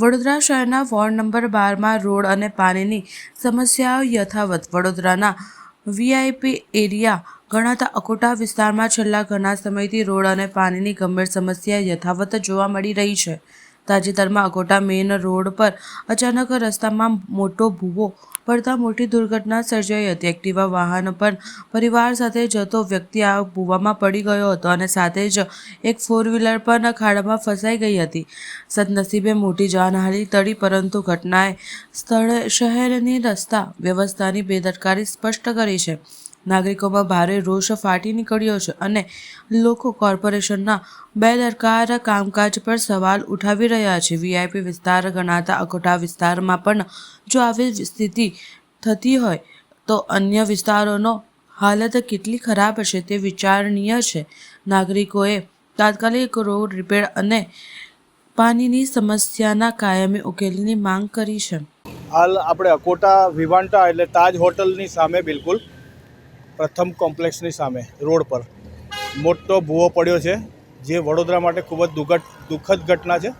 વડોદરા શહેરના ward number બારમાં road અને પાણીની સમસ્યાઓ યથાવત. વડોદરાના વીઆઈપી એરિયા ગણાતા અકોટા વિસ્તારમાં છેલ્લા ઘણા સમયથી રોડ અને પાણીની ગંભીર સમસ્યા યથાવત જોવા મળી રહી છે. તાજેતરમાં અકોટા મેઇન રોડ પર અચાનક રસ્તામાં મોટો ભૂવો પડતા મોટી દુર્ઘટના સર્જાઈ હતી. એક્ટિવા વાહન પર પરિવાર સાથે જતો વ્યક્તિ આ ભૂવામાં પડી ગયો હતો અને સાથે જ એક ફોર વ્હીલર પણ ખાડામાં ફસાઈ ગઈ હતી. સદનસીબે મોટી જાનહાનિ ટળી, પરંતુ ઘટનાએ સ્થળે, શહેરની રસ્તા વ્યવસ્થાની બેદરકારી સ્પષ્ટ કરી છે. નાગરિકોમાં ભારે રોષ ફાટી નીકળ્યો છે અને લોકો કોર્પોરેશનના બેદરકાર કામકાજ પર સવાલ ઉઠાવી રહ્યા છે. વીઆઈપી વિસ્તાર ગણાતા અકોટા વિસ્તારમાં પણ જો આવી સ્થિતિ થતી હોય, તો અન્ય વિસ્તારોનો હાલત કેટલી ખરાબ હશે તે વિચારણીય છે. નાગરિકોએ તાત્કાલિક રોડ રિપેર અને પાણીની સમસ્યાના કાયમી ઉકેલની માંગ કરી છે. હાલ આપણે અકોટા, વિવાંટા એટલે તાજ હોટલની સામે બિલકુલ પ્રથમ કોમ્પ્લેક્સની સામે, રોડ પર. મોટો ભૂવો પડ્યો છે, જે વડોદરા માટે ખૂબ જ દુઃખદ દુઃખદ ઘટના છે.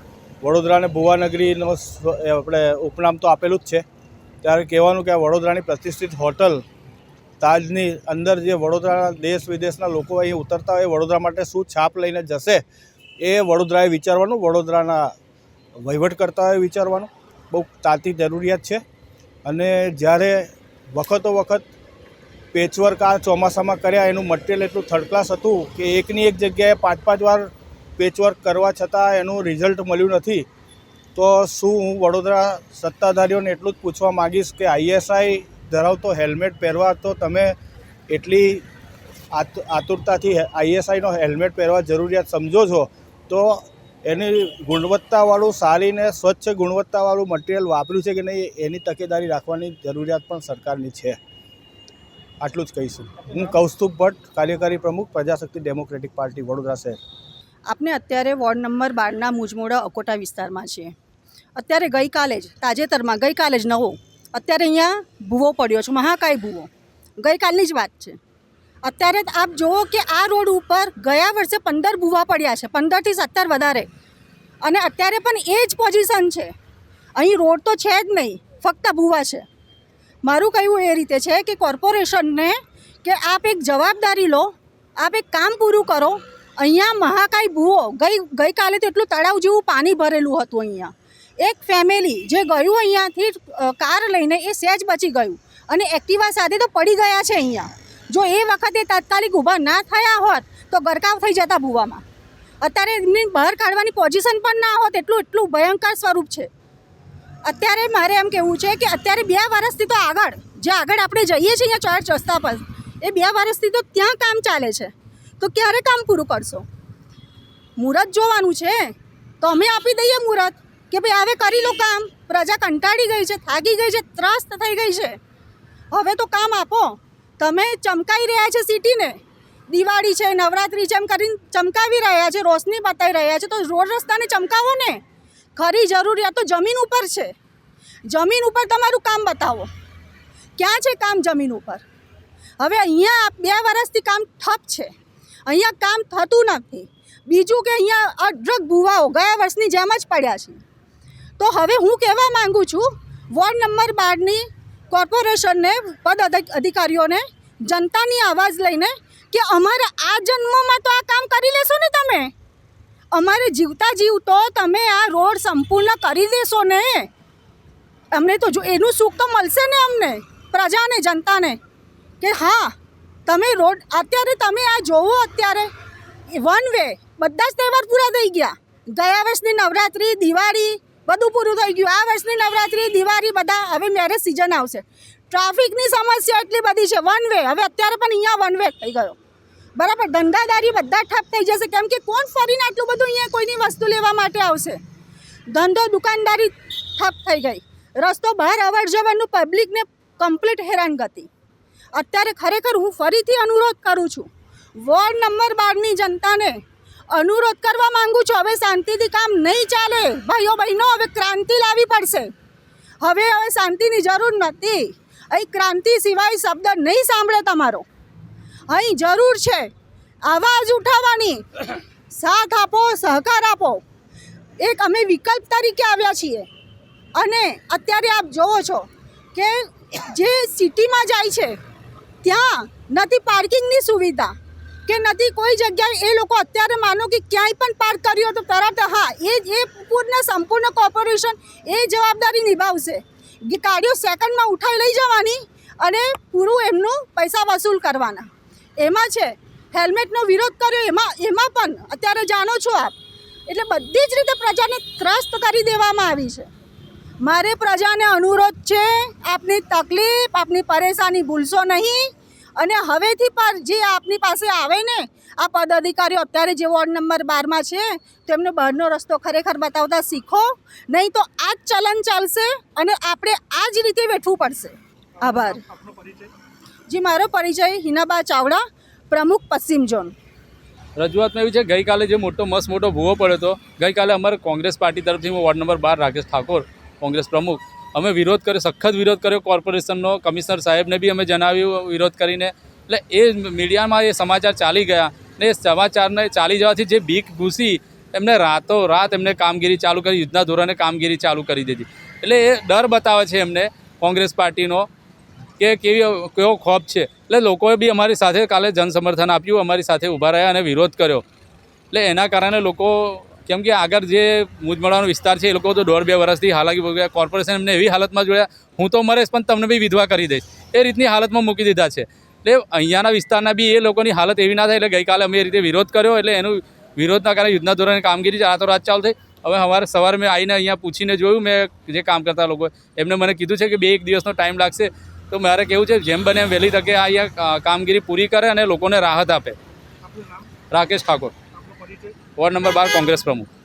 વડોદરાને ભુવાનગરીનો આપણે ઉપનામ તો આપેલું જ છે. ત્યારે કહેવાનું કે આ વડોદરાની પ્રતિષ્ઠિત હોટલ, તાજની અંદર જે વડોદરાના દેશ વિદેશના લોકો અહીં ઉતરતા હોય વડોદરા માટે શું છાપ લઈને જશે, એ વડોદરાએ વિચારવાનું. વડોદરાના વહીવટકર્તાઓએ વિચારવાનું. બહુ તાતી જરૂરિયાત છે. અને જ્યારે વખતો વખત પેચવર્ક આ ચોમાસામાં કર્યા, એનું મટીરિયલ એટલું થર્ડ ક્લાસ હતું કે એકની એક જગ્યાએ પાંચ પાંચ વાર પેચવર્ક કરવા છતાં એનું રિઝલ્ટ મળ્યું નથી. તો શું હું વડોદરા સત્તાધારીઓને એટલું જ પૂછવા માગીશ કે આઈએસઆઈ ધરાવતો હેલ્મેટ પહેરવા તો તમે એટલી આત- આતુરતાથી આઈએસઆઈનો હેલ્મેટ પહેરવા જરૂરિયાત સમજો છો, તો એની ગુણવત્તાવાળું સારી ને સ્વચ્છ ગુણવત્તાવાળું મટીરિયલ વાપર્યું છે કે નહીં, એની તકેદારી રાખવાની જરૂરિયાત પણ સરકારની છે. આટલું જ કહીશું. હું કૌસ્તુભ ભટ્ટ, કાર્યકારી પ્રમુખ, પ્રજાશક્તિ ડેમોક્રેટિક પાર્ટી, વડોદરા શહેર. આપને અત્યારે વોર્ડ નંબર બારના મુજમોડા અકોટા વિસ્તારમાં છીએ અત્યારે ગઈકાલે જ, તાજેતરમાં ગઈકાલે જ નવો. અત્યારે અહીંયા ભૂવો પડ્યો છે, મહાકાય ભૂવો. ગઈકાલની જ વાત છે. અત્યારે આપ જુઓ કે આ રોડ ઉપર ગયા વર્ષે પંદર ભૂવા પડ્યા છે, પંદરથી સત્તર વધારે. અને અત્યારે પણ એ જ પોઝિશન છે. અહીં રોડ તો છે જ નહીં, ફક્ત ભૂવા છે. મારું કહેવું એ રીતે છે કે કોર્પોરેશનને કે આપ એક જવાબદારી લો, આપ એક કામ પૂરું કરો. અહીંયા મહાકાય ભૂવો, ગઈ, ગઈકાલે તો એટલું તળાવ જેવું પાણી ભરેલું હતું અહીંયા. એક ફેમિલી જે ગયું અહીંયાથી કાર લઈને એ સહેજ બચી ગયું. અને એક્ટિવા સાથે તો પડી ગયા છે અહીંયા. જો એ વખતે તાત્કાલિક ઊભા ના થયા હોત, તો ગરકાવ થઈ જતા ભૂવામાં. અત્યારે એમની બહાર કાઢવાની પોઝિશન પણ ના હોત, એટલું એટલું ભયંકર સ્વરૂપ છે. અત્યારે મારે એમ કહેવું છે કે અત્યારે બે વર્ષથી તો આગળ, જે આગળ આપણે જઈએ છીએ અહીંયા ચર્ચ રસ્તા પર, એ બે વર્ષથી તો ત્યાં કામ ચાલે છે. તો ક્યારે કામ પૂરું કરશો? મુહૂર્ત જોવાનું છે. તો અમે આપી દઈએ મુહૂર્ત કે ભાઈ હવે કરી લો કામ. પ્રજા કંટાળી ગઈ છે, થાકી ગઈ છે, ત્રસ્ત થઈ ગઈ છે. હવે તો કામ આપો. તમે ચમકાઈ રહ્યા છે સિટીને. દિવાળી છે, નવરાત્રિ છે, એમ કરીને ચમકાવી રહ્યા છે, રોશની બતાવી રહ્યા છે. તો રોડ રસ્તાને ચમકાવો ને. ખરી જરૂરિયાત જમીન ઉપર છે. જમીન ઉપર તમારું કામ બતાવો. ક્યાં છે કામ જમીન ઉપર? હવે અહીંયા બે વર્ષથી કામ ઠપ છે. અહીંયા કામ થતું નથી. બીજું કે અહીંયા અઢળક ભૂવાઓ ગયા વર્ષની જેમ જ પડ્યા છે. તો હવે હું કહેવા માગું છું, વોર્ડ નંબર બારની કોર્પોરેશનને, પદ અધિ- અધિકારીઓને, જનતાની અવાજ લઈને કે અમારા આ જન્મમાં તો આ કામ કરી લેશો ને તમે? અમારે જીવતા જીવતો તમે આ રોડ સંપૂર્ણ કરી દેશો ને. અમને તો જો એનું સુખ તો મળશે ને અમને, પ્રજાને, જનતાને. કે હા, તમે રોડ, અત્યારે તમે આ જોવો અત્યારે. વન વે બધા જ તહેવાર પૂરા થઈ ગયા. ગયા વર્ષની નવરાત્રિ, દિવાળી, બધું પૂરું થઈ ગયું. આ વર્ષની નવરાત્રિ, દિવાળી, બધા, હવે મેરેજ સિઝન આવશે. ટ્રાફિકની સમસ્યા એટલી બધી છે. વન વે હવે અત્યારે પણ અહીંયા વન વે થઈ ગયો. બરાબર, ધંધાદારી બધા ઠપ થઈ જશે. કેમ કે કોણ ફરીને આટલું બધું અહીંયા કોઈની વસ્તુ લેવા માટે આવશે? ધંધો દુકાનદારી ઠપ થઈ ગઈ. રસ્તો બહાર અવર જવરનું પબ્લિકને કમ્પ્લીટ હેરાનગતિ. અત્યારે ખરેખર હું ફરીથી અનુરોધ કરું છું, વોર્ડ નંબર બારની જનતાને અનુરોધ કરવા માંગુ છું, હવે શાંતિથી કામ નહીં ચાલે. ભાઈઓ બહેનો, હવે ક્રાંતિ લાવવી પડશે. હવે હવે શાંતિની જરૂર નથી. અહીં ક્રાંતિ સિવાય શબ્દ નહીં સાંભળે તમારો. અહીં જરૂર છે. આવાજ ઉઠાવવાની. સાથ આપો, સહકાર આપો. એક અમે વિકલ્પ તરીકે આવ્યા છીએ. અને અત્યારે આપ જોવો છો કે જે સિટીમાં જાય છે, ત્યાં નથી પાર્કિંગની સુવિધા કે નથી કોઈ જગ્યાએ. એ લોકો અત્યારે માનો કે ક્યાંય પણ પાર્ક કર્યો તો તરત હા, એ એ પૂર્ણ સંપૂર્ણ કોર્પોરેશન એ જવાબદારી નિભાવશે. ગાડીઓ સેકન્ડમાં ઉઠાવી લઈ જવાની અને પૂરું એમનું પૈસા વસૂલ કરવાના. એમાં છે હેલ્મેટનો વિરોધ કર્યો એમાં એમાં પણ, અત્યારે જાણો છો આપ. એટલે બધી જ રીતે પ્રજાને ત્રસ્ત કરી દેવામાં આવી છે. મારે પ્રજાને અનુરોધ છે, આપની તકલીફ, આપની પરેશાની ભૂલશો નહીં. અને હવેથી પણ જે આપની પાસે આવે ને, આ પદાધિકારીઓ અત્યારે જે વોર્ડ નંબર બારમાં છે, તેમને બહારનો રસ્તો ખરેખર બતાવતા શીખો. નહીં તો આ જ ચલન ચાલશે અને આપણે આ જ રીતે વેઠવું પડશે. આભાર. જી, મારો પરિચય હિનાબા ચાવડા, પ્રમુખ પશ્ચિમ ઝોન. રજૂઆતમાં એવી છે, ગઈકાલે જે મોટો, મસ્ત મોટો ભૂવો પડ્યો હતો, ગઈકાલે અમારે કોંગ્રેસ પાર્ટી તરફથી હું વોર્ડ નંબર બાર રાકેશ ઠાકોર, કોંગ્રેસ પ્રમુખ. અમે વિરોધ કર્યો, સખત વિરોધ કર્યો કોર્પોરેશનનો કમિશનર સાહેબને બી અમે જણાવ્યું, વિરોધ કરીને. એટલે એ મીડિયામાં એ સમાચાર ચાલી ગયા ને એ સમાચારને ચાલી જવાથી જે બીક ઘૂસી, એમને રાતો રાત એમને કામગીરી ચાલુ કરી, યુદ્ધના ધોરણે કામગીરી ચાલુ કરી દીધી. એટલે એ ડર બતાવે છે એમને કોંગ્રેસ પાર્ટીનો કે કેવી, કેવો ખોફ છે. એટલે લોકોએ બી અમારી સાથે કાલે જનસમર્થન આપ્યું, અમારી સાથે ઊભા રહ્યા અને વિરોધ કર્યો. એટલે એના કારણે લોકો, કેમ કે આગળ જે મુજમડાનો વિસ્તાર છે, એ લોકો તો દોઢ બે વર્ષથી હાલાકી કોર્પોરેશન એમને એવી હાલતમાં જોડ્યા હું તો મરેશ, પણ તમને બી વિધવા કરી દઈશ. એ રીતની હાલતમાં મૂકી દીધા છે. એટલે અહીંયાના વિસ્તારના બી એ લોકોની હાલત એવી ના થાય, એટલે ગઈકાલે અમે એ રીતે વિરોધ કર્યો, એટલે એનું વિરોધના કારણે યુદ્ધના ધોરણે કામગીરી રાતોરાત ચાલુ થઈ. હવે અમારે સવારે મેં આવીને અહીંયા પૂછીને જોયું, મેં જે કામ કરતા લોકો, એમને મને કીધું છે કે બે એક દિવસનો ટાઈમ લાગશે. તો મારે કેવું છે જેમ બને એમ વહેલી તકે આ અહીંયા કામગીરી પૂરી કરે અને લોકોને રાહત આપે. રાકેશ ઠાકોર. વોર્ડ નંબર બાર કોંગ્રેસ પ્રમુખ.